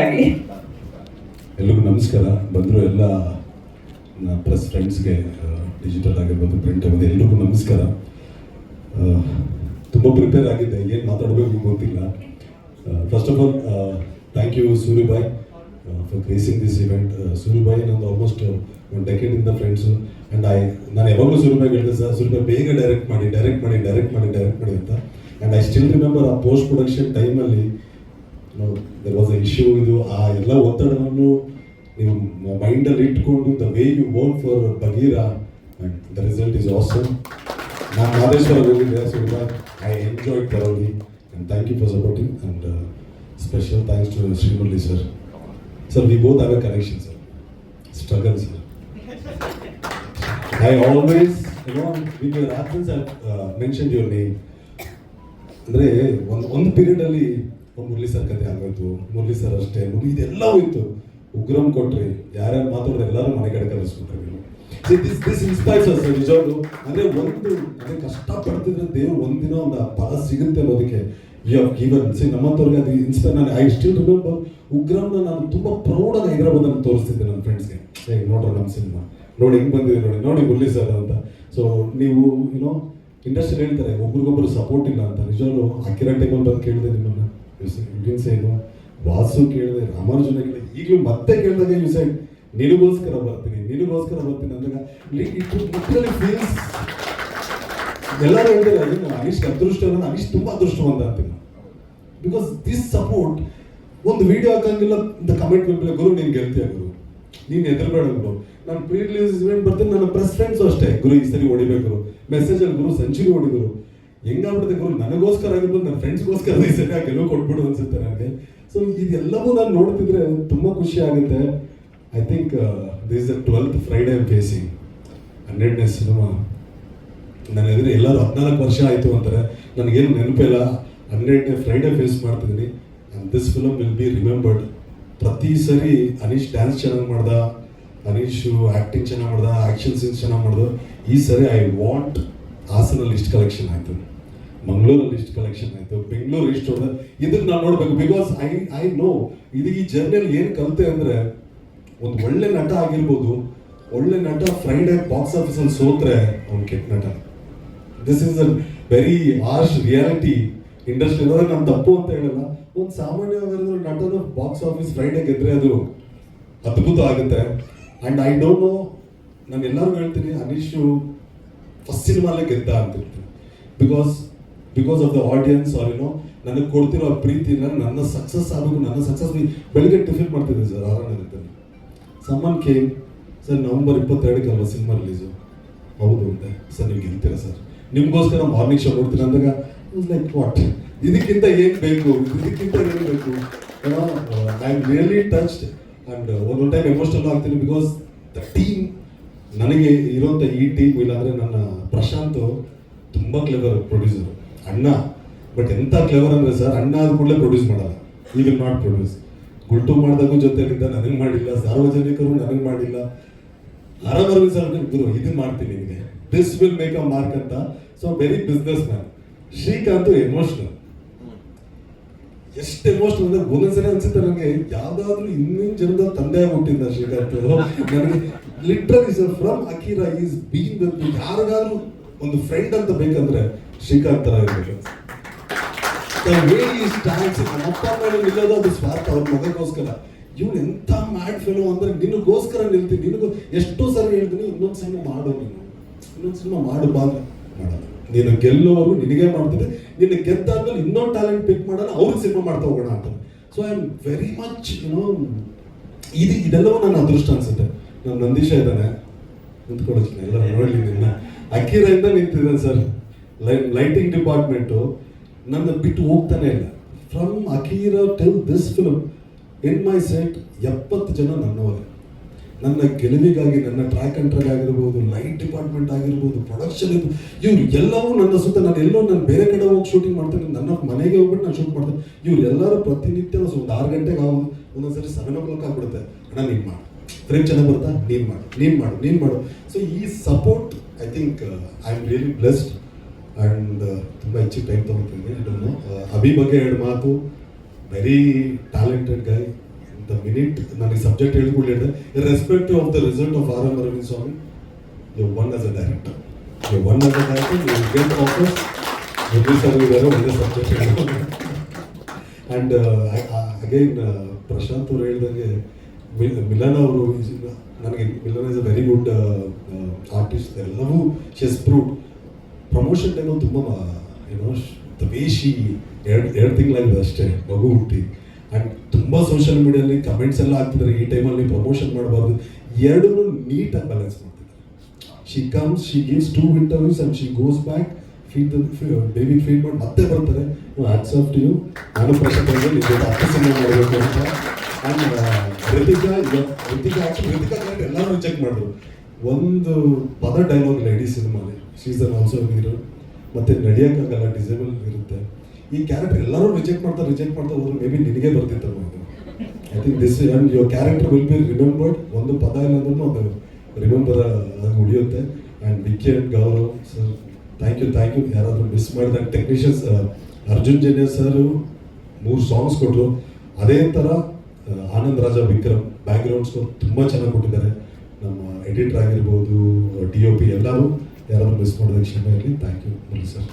ಆಗಿ ಎಲ್ರಿಗೂ ನಮಸ್ಕಾರ. ಬಂದರು ಎಲ್ಲ ಪ್ರೆಸ್ ಫ್ರೆಂಡ್ಸ್ಗೆ ಡಿಜಿಟಲ್ ಆಗಿರ್ಬೋದು ಪ್ರಿಂಟ್ ಆಗಿರ್ಬೋದು ಎಲ್ರಿಗೂ ನಮಸ್ಕಾರ. ತುಂಬ ಪ್ರಿಪೇರ್ ಆಗಿದೆ ಏನು ಮಾತಾಡಬೇಕು ಗೊತ್ತಿಲ್ಲ. First of all thank you Suryabhai for gracing this event Suryabhai ನಂದು ಆಲ್ಮೋಸ್ಟ್ ಒಂದು ಡೆಕೆಡಿಂದ ಫ್ರೆಂಡ್ಸು ಆ್ಯಂಡ್ ಐ ನಾನು ಯಾವಾಗಲೂ ಸೂರ್ಯಬಾಯ್ ಹೇಳಿದೆ, ಸರ್ ಸೂರ್ಯಬಾಯ್ ಬೇಗ ಡೈರೆಕ್ಟ್ ಮಾಡಿ ಡೈರೆಕ್ಟ್ ಮಾಡಿ ಡೈರೆಕ್ಟ್ ಮಾಡಿ ಡೈರೆಕ್ಟ್ ಮಾಡಿ ಅಂತ. ಆ್ಯಂಡ್ ಐ ಸ್ಟಿಲ್ ರಿಮೆಂಬರ್ ಆ ಪೋಸ್ಟ್ ಪ್ರೊಡಕ್ಷನ್ ಟೈಮಲ್ಲಿ ದರ್ ವಾಸ್ ಅ ಇಶ್ಯೂ ಇದು ಆ ಎಲ್ಲ ಒತ್ತಡವನ್ನು ನೀವು ಮೈಂಡಲ್ಲಿ ಇಟ್ಕೊಂಡು the way you work for Bagheera the result is awesome ನಾನು ಮಹದೇಶ್ವರ ಹೋಗಿದ್ದೆ ಸುಳ್ಳ I enjoy thoroughly and thank you for supporting and special thanks to Srimurali sir sir we both have a connection sir struggle sir I always you know with your absence I mention your name ಅಂದರೆ, ಒಂದು ಒಂದು ಪೀರಿಯಡಲ್ಲಿ Murali sir ಕತೆ ಆಗೋಯ್ತು Murali sir ಅಷ್ಟೇ. ಮುರಳಿ ಇದೆಲ್ಲವೂ ಇತ್ತು. ಉಗ್ರಂ ಕೊಟ್ರಿ, ಯಾರ್ಯಾರು ಮಾತಾಡೋದು ಎಲ್ಲರೂ ಮನೆ ಕಡೆ ಕಲಿಸ್ಕೊಟ್ರಿ ನೀವು ದಿಸ್ ದಿಸ್ ಇನ್ಸ್ಪೈರ್ಸ್ ಅಸ್ ನಿಜವಾಗ್ಲು. ಅಂದರೆ ಒಂದು ಅದೇ ಕಷ್ಟಪಡ್ತಿದ್ರೆ ದೇವ್ರು ಒಂದಿನ ಒಂದು ಫಲ ಸಿಗುತ್ತೆ ಅನ್ನೋದಕ್ಕೆ ಯು ಹ್ಯಾವ್ ಗಿವನ್ ಸಿ ನಮ್ಮಂಥವ್ರಿಗೆ ಅದು ಇನ್ಸ್ಪೈರ್ ನಾನು ಐ ಸ್ಟಿಲ್ ರಿಮೆಂಬರ್ ಉಗ್ರಮ್ನ ನಾನು ತುಂಬ ಪ್ರೌಡಾಗಿ ಹೈದರಾಬಾದಲ್ಲಿ ತೋರಿಸ್ತಿದ್ದೆ ನನ್ನ ಫ್ರೆಂಡ್ಸ್ಗೆ ಹೇಗೆ ನೋಡ್ರಿ ನಮ್ಮ ಸಿನಿಮಾ ನೋಡಿ, ಹಿಂಗೆ ಬಂದಿದೆ ನೋಡಿ ನೋಡಿ ಮುರಳಿ ಸರ್ ಅಂತ. ಸೊ ನೀವು ಏನೋ ಇಂಡಸ್ಟ್ರಿ ಹೇಳ್ತಾರೆ, ಒಬ್ರಿಗೊಬ್ರು ಸಪೋರ್ಟ್ ಇಲ್ಲ ಅಂತ. ನಿಜವಾಗ್ಲೂ ಅಕ್ಕಿರ ಟೈಮಲ್ಲಿ ಬಂದು ಕೇಳಿದೆ ನಿಮ್ಮನ್ನ. ವಾಸು ಕೇಳಿದೆ ರಾಮಾನುಜನ ಕೇಳಿದೆ ಈಗಲೂ ಮತ್ತೆ ಕೇಳಿದಾಗ ಯು ಸೈಡ್ ನಿನಗೋಸ್ಕರ ಬರ್ತೀನಿ ನಿನಗೋಸ್ಕರ ಬರ್ತೀನಿ ಅಂದಾಗ ಫೀಲ್ಸ್ ಎಲ್ಲರೂ ಹೇಳ್ತಾರೆ ಅದನ್ನು ಅದೃಷ್ಟ ನಾನು ಅನಿಶ್ ತುಂಬ ಅದೃಷ್ಟವಂತ ಅಂತೀನಿ. ಬಿಕಾಸ್ ದಿಸ್ ಸಪೋರ್ಟ್ ಒಂದು ವಿಡಿಯೋ ಹಾಕಂಗಿಲ್ಲ ಅಂತ ಕಮೆಂಟ್ ಬಂದ್ಮೇಲೆ ಗುರು, ನೀನು ಗೆಲ್ತೀಯ, ಗುರು? ನೀನು ಎದುರುಬೇಡ ಗುರು. ನಾನು ಪ್ರೀ ರಿಲೀಸ್ ಇವೆಂಟ್ ಬರ್ತೀನಿ, ನನ್ನ ಪ್ರೆಸ್ ಫ್ರೆಂಡ್ಸ್ ಅಷ್ಟೇ. ಗುರು, ಈ ಸರಿ ಹೊಡಿಬೇಕು ಮೆಸೇಜಲ್ಲಿ ಗುರು ಸೆಂಚುರಿ ಹೊಡಿ ಗುರು. ಹೆಂಗಾಗ್ಬಿಡುತ್ತೆ ಗುರು? ನನಗೋಸ್ಕರ ಆಗಿರ್ಬೋದು, ನನ್ನ ಫ್ರೆಂಡ್ಸ್ಗೋಸ್ಕರ ಈ ಆಗಿ ಗೆಲುವು ಕೊಟ್ಬಿಡು ಅನ್ಸುತ್ತೆ ನನಗೆ. ಸೊ ಇದೆಲ್ಲವೂ ನಾನು ನೋಡ್ತಿದ್ರೆ ತುಂಬ ಖುಷಿ ಆಗುತ್ತೆ. I think this the twelfth Friday facing ಹನ್ನೆರಡನೇ ಸಿನಿಮಾ ನನ್ನ ಎದುರು ಎಲ್ಲರೂ ಹದಿನಾಲ್ಕು ವರ್ಷ ಆಯಿತು ಅಂತಾರೆ. ನನಗೇನು ನೆನಪಿಲ್ಲ ಹನ್ನೆರಡನೇ ಫ್ರೈಡೇ ಫೇಸ್ ಮಾಡ್ತಿದ್ದೀನಿ. And this film will be remembered ಪ್ರತಿ ಸರಿ ಅನೀಶ್ ಡ್ಯಾನ್ಸ್ ಚೆನ್ನಾಗಿ ಮಾಡ್ದ. ಅನೀಶು ಆ್ಯಕ್ಟಿಂಗ್ ಚೆನ್ನಾಗಿ ಮಾಡ್ದ. ಆ್ಯಕ್ಷನ್ ಸೀನ್ಸ್ ಚೆನ್ನಾಗಿ ಮಾಡ್ದು. ಈ ಸರಿ ಐ ವಾಂಟ್ ಹಾಸನಲ್ಲಿ ಇಷ್ಟು ಕಲೆಕ್ಷನ್ ಆಯಿತು. ಮಂಗಳೂರಲ್ಲಿ ಇಷ್ಟು ಕಲೆಕ್ಷನ್ ಆಯಿತು, ಬೆಂಗಳೂರು ಇಷ್ಟು ಇದಕ್ಕೆ ನಾನು ನೋಡಬೇಕು ಬಿಕಾಸ್ ಐ ಐ ನೋ ಇದು ಈ ಜರ್ನಿಯಲ್ಲಿ ಏನು ಕಲಿತೆ ಅಂದರೆ ಒಂದು ಒಳ್ಳೆ ನಟ ಆಗಿರ್ಬೋದು, ಒಳ್ಳೆ ನಟ ಫ್ರೈಡೇ ಬಾಕ್ಸ್ ಆಫೀಸಲ್ಲಿ ಸೋತ್ರೆ ಅವ್ನು ಕೆಟ್ಟ ನಟ. This is a very harsh reality industry ಅಂದ್ರೆ ನಾನು ತಪ್ಪು ಅಂತ ಹೇಳಲ್ಲ, ಒಂದು ಸಾಮಾನ್ಯವಾಗಿ ನಟನ ಬಾಕ್ಸ್ ಆಫೀಸ್ ಫ್ರೈಡೇ ಗೆದ್ರೆ ಅದು ಅದ್ಭುತ ಆಗುತ್ತೆ. ಅಂಡ್ ಐ ಡೋಂಟ್ ನೋ ನಾನು ಎಲ್ಲರೂ ಹೇಳ್ತೀನಿ, ಅನೀಶು ಫಸ್ಟ್ ಸಿನಿಮಾಲೇ ಗೆದ್ದ ಅಂತಿರ್ತೀನಿ. Because because of the audience are ಏನೋ ನನಗೆ ಕೊಡ್ತಿರೋ ಪ್ರೀತಿನ ನನ್ನ ಸಕ್ಸಸ್ ಆಗಬೇಕು ನನ್ನ ಸಕ್ಸಸ್ ಬೆಳಿಗ್ಗೆ ಟಿಫಿನ್ ಮಾಡ್ತಿದ್ದೆ ಸರ್ ಆರಾಮಿರುತ್ತೆ ಸಮ್ಮನ್ ಕೇಮ್ ಸರ್ ನವಂಬರ್ ಇಪ್ಪತ್ತೆರಡಕ್ಕೆ ಅಲ್ವಾ ಸಿನಿಮಾ ರಿಲೀಸು ಹೌದು ಅಂತೆ ಸರ್ ನೀವು ಗೆಲ್ತೀರಾ ಸರ್ ನಿಮಗೋಸ್ಕರ ಮಾರ್ನಿಂಗ್ ಶೋ ನೋಡ್ತೀನಿ ಅಂದಾಗ ಲೈಕ್ ವಾಟ್ ಇದಕ್ಕಿಂತ ಏನು ಬೇಕು? ಇದಕ್ಕಿಂತ ಏನು ಬೇಕು? I am really touched and ಒಂದೊಂದು ಟೈಮ್ ಎಮೋಷನಲ್ ಆಗ್ತೀನಿ ಬಿಕಾಸ್ ದ ಟೀಮ್ ನನಗೆ ಇರೋಂಥ ಈ ಟೀಮ್ ಇಲ್ಲಾಂದರೆ ನನ್ನ ಪ್ರಶಾಂತ್ ತುಂಬ ಕ್ಲೆವರ್ ಪ್ರೊಡ್ಯೂಸರ್ ಅಣ್ಣ ಬಟ್ ಎಂಥ ಕ್ಲೇವರ್ ಅಂದ್ರೆ ಸರ್ ಅಣ್ಣ ಆದ ಕೂಡಲೇ ಪ್ರೊಡ್ಯೂಸ್ ಮಾಡಲ್ಲ. ಈ ವಿಲ್ ನಾಟ್ ಪ್ರೊಡ್ಯೂಸ್ ಗುಲ್ಟು ಮಾಡಿದಾಗೂ ಜೊತೆಗಿದ್ದ ನನಗೆ ಮಾಡಿಲ್ಲ, ಸಾರ್ವಜನಿಕರು ನನಗೆ ಮಾಡಿಲ್ಲ. ಆರಾಮರ್ವಿ ಸರ್ ಗುರು, ಇದು ಮಾಡ್ತೀನಿ ನಿಮಗೆ. This will make a mark ಅಂತ. So very businessman Srikanth emotional ಎಷ್ಟು ಎಮೋಷನಲ್ ಅಂದ್ರೆ ಒಂದೊಂದ್ಸರಿ ಅನ್ಸುತ್ತೆ ನನಗೆ ಯಾವ್ದಾದ್ರು ಇನ್ನೇನು ಜನದ ತಂದೆ ಹುಟ್ಟಿದ್ದ ಶ್ರೀಕಾಂತ್. ನನಗೆ literally sir from Akira is been ಯಾರಿಗಾದ್ರೂ ಒಂದು ಫ್ರೆಂಡ್ ಅಂತ ಬೇಕಂದ್ರೆ ಶ್ರೀಕಾಂತ್ ತರ ಇರ್ಬೇಕು. ನಮ್ಮ ಅಪ್ಪ ಮೇಲೆ ನಿಲ್ಲೋದು ಅದು ಸ್ವಾರ್ಥ, ಅವ್ರ ಮಗಕ್ಕೋಸ್ಕರ ಇವ್ನು ಎಂಥ ಮ್ಯಾಡ್ ಫೆಲೋ ಅಂದ್ರೆ ನಿನಗೋಸ್ಕರ ನಿಲ್ತೀನಿ, ನಿನಗೂ ಎಷ್ಟೋ ಸರಿ ಹೇಳ್ತೀನಿ, ಇನ್ನೊಂದು ಸಿನಿಮಾ ಮಾಡು ನೀನು. ಇನ್ನೊಂದು ಸಿನಿಮಾ ಮಾಡು, ಬಾ ಮಾಡಲ್ಲ. ನೀನು ಗೆಲ್ಲೋರು, ನಿನಗೆ ಮಾಡ್ತಿದ್ದೆ. ನಿನ್ನ ಗೆದ್ದಾದ್ಮೇಲೆ ಇನ್ನೊಂದು ಟ್ಯಾಲೆಂಟ್ ಪಿಕ್ ಮಾಡೋಣ ಅವ್ರಿಗೆ ಸಿನಿಮಾ ಮಾಡ್ತಾ ಹೋಗೋಣ ಅಂತ. So I am very much you know ಇದು ಇದೆಲ್ಲವೂ ನನ್ನ ಅದೃಷ್ಟ ಅನ್ಸುತ್ತೆ. ನಾನು ನಂದೀಶ ಇದ್ದಾನೆ. ನಿಂತ್ಕೊಳ್ತೀನಿ ಎಲ್ಲ ನೋಡ್ಲಿ ನಿನ್ನ. ಅಕ್ಕಿರಿಂದ ನಿಂತಿದ್ದಾನೆ ಸರ್. Lighting department. ನನ್ನ ಬಿಟ್ಟು ಹೋಗ್ತಾನೆ ಇಲ್ಲ. From Akira till this film in my set ಎಪ್ಪತ್ತು ಜನ ನನ್ನವರೇ. ನನ್ನ ಗೆಲುವಿಗಾಗಿ, ನನ್ನ ಟ್ರ್ಯಾಕ್ ಅಂಡ್ ಟ್ರ್ಯಾಕ್ ಆಗಿರ್ಬೋದು ಲೈಟ್ ಡಿಪಾರ್ಟ್ಮೆಂಟ್ ಆಗಿರ್ಬೋದು ಪ್ರೊಡಕ್ಷನ್ ಇದು ಇವ್ರು ಎಲ್ಲವೂ ನನ್ನ ಸುತ್ತ, ನಾನು ಎಲ್ಲೋ ನಾನು ಬೇರೆ ಕಡೆ ಹೋಗಿ ಶೂಟಿಂಗ್ ಮಾಡ್ತೇನೆ, ನನ್ನ ಮನೆಗೆ ಹೋಗ್ಬಿಟ್ಟು ನಾನು ಶೂಟ್ ಮಾಡ್ತೇನೆ. ಇವ್ರು ಎಲ್ಲರೂ ಪ್ರತಿನಿತ್ಯ ಒಂದು ಆರು ಗಂಟೆಗೆ ಆಗೋದು, ಒಂದೊಂದ್ಸರಿ ಸೆವೆನ್ ಓ ಕ್ಲಾಕ್ ಆಗ್ಬಿಡುತ್ತೆ. ಅಣ್ಣ, ನೀನು ಮಾಡು. ಫ್ರೇಮ್ ಚೆನ್ನಾಗಿ ಬರುತ್ತಾ ನೀನು ಮಾಡು ನೀನು ಮಾಡು ನೀನು ಮಾಡು. ಸೊ ಈ support I think I am really blessed and ತುಂಬ ಹೆಚ್ಚಿಗೆ ಟೈಮ್ ತೊಗೊತೀನಿ ಡೋನು ಅಭಿ ಬಗ್ಗೆ ಎರಡು ಮಾತು. ವೆರಿ ಟ್ಯಾಲೆಂಟೆಡ್ ಗೈ ಮಿನಿಟ್ ನನಗೆ subject ಹೇಳ್ಕೊಡ್ಲಿಲ್ಲ. Respective of the result of R M Arvind Swamy you won as a director you won as a director you sir ಒಳ್ಳೆ subject and again Prashant ಅವ್ರು ಹೇಳ್ದಂಗೆ ಮಿಲನ್ ಅವರು ನನಗೆ Milan is a very good artist ಎಲ್ಲವೂ she's prove promotion ಟೈಮಲ್ಲಿ ತುಂಬ ಏನೋ the ವೇಶಿ ಎರಡು ಎರಡು ತಿಂಗಳಾಗಿದೆ ಅಷ್ಟೇ, ಮಗು ಹುಟ್ಟಿ. ಆ್ಯಂಡ್ ತುಂಬ ಸೋಷಿಯಲ್ ಮೀಡಿಯಲ್ಲಿ ಕಮೆಂಟ್ಸ್ ಎಲ್ಲ ಆಗ್ತಿದ್ದಾರೆ ಈ ಟೈಮಲ್ಲಿ ಪ್ರಮೋಷನ್ ಮಾಡಬಾರ್ದು. ಎರಡನ್ನೂ ನೀಟಾಗಿ ಬ್ಯಾಲೆನ್ಸ್ ಮಾಡ್ತಿದ್ದಾರೆ. She comes she gives two interviews and she goes back feed baby feed ಮಾಡಿ ಮತ್ತೆ ಬರ್ತಾರೆ ಟು ಯು ನಾನು ಸಿನಿಮಾ ಮಾಡಬೇಕು ಅಂತ. ಆ್ಯಂಡ್ ರಿತಿಕಾ ಕ್ಯಾರೆಕ್ಟರ್ ಎಲ್ಲರೂ ಚೆಕ್ ಮಾಡಿದ್ರು ಒಂದು ಪದ ಡೈಲಾಗ್ ಇಲ್ಲ ಇಡೀ ಸಿನಿಮಾಲಿ ಸೀಸನ್ ಆಲ್ಸೋ ಹೀರೋ ಮತ್ತೆ ನಡೆಯೋಕ್ಕಾಗಲ್ಲ ಡಿಸೇಬಲ್ ಇರುತ್ತೆ. ಈ ಕ್ಯಾರೆಕ್ಟರ್ ಎಲ್ಲರೂ ರಿಜೆಕ್ಟ್ ಮಾಡ್ತಾ ರಿಜೆಕ್ಟ್ ಮಾಡ್ತಾ ಹೋದ್ರೆ ಮೇ ಬಿ ನಿನಗೆ ಬರ್ತಿತ್ತಲ್ಲ ಇದು? I think this and your character will be remembered ಒಂದು ಪದ ಇಲ್ಲ ಅದು ರಿಮೆಂಬರ್ ಆಗಿ ಉಳಿಯುತ್ತೆ. And Vicky and Gaurav sir thank you thank you ಯಾರಾದರೂ ಮಿಸ್ ಮಾಡಿದ ಟೆಕ್ನಿಷಿಯನ್ಸ್ ಅರ್ಜುನ್ ಜನ್ಯ ಸರ್ ಮೂರು ಸಾಂಗ್ಸ್ ಕೊಟ್ಟರು ಅದೇ ಥರ ಆನಂದ್ ರಾಜ ವಿಕ್ರಮ್ ಬ್ಯಾಕ್ಗ್ರೌಂಡ್ ತುಂಬ ಚೆನ್ನಾಗಿ ಕೊಟ್ಟಿದ್ದಾರೆ. ನಮ್ಮ ಎಡಿಟರ್ ಆಗಿರ್ಬೋದು ಡಿ ಒ ಪಿ ಎಲ್ಲರೂ ಯಾರಾದರೂ ಮಿಸ್ ಮಾಡೋದಕ್ಕೆ ಥ್ಯಾಂಕ್ ಯು ಸರ್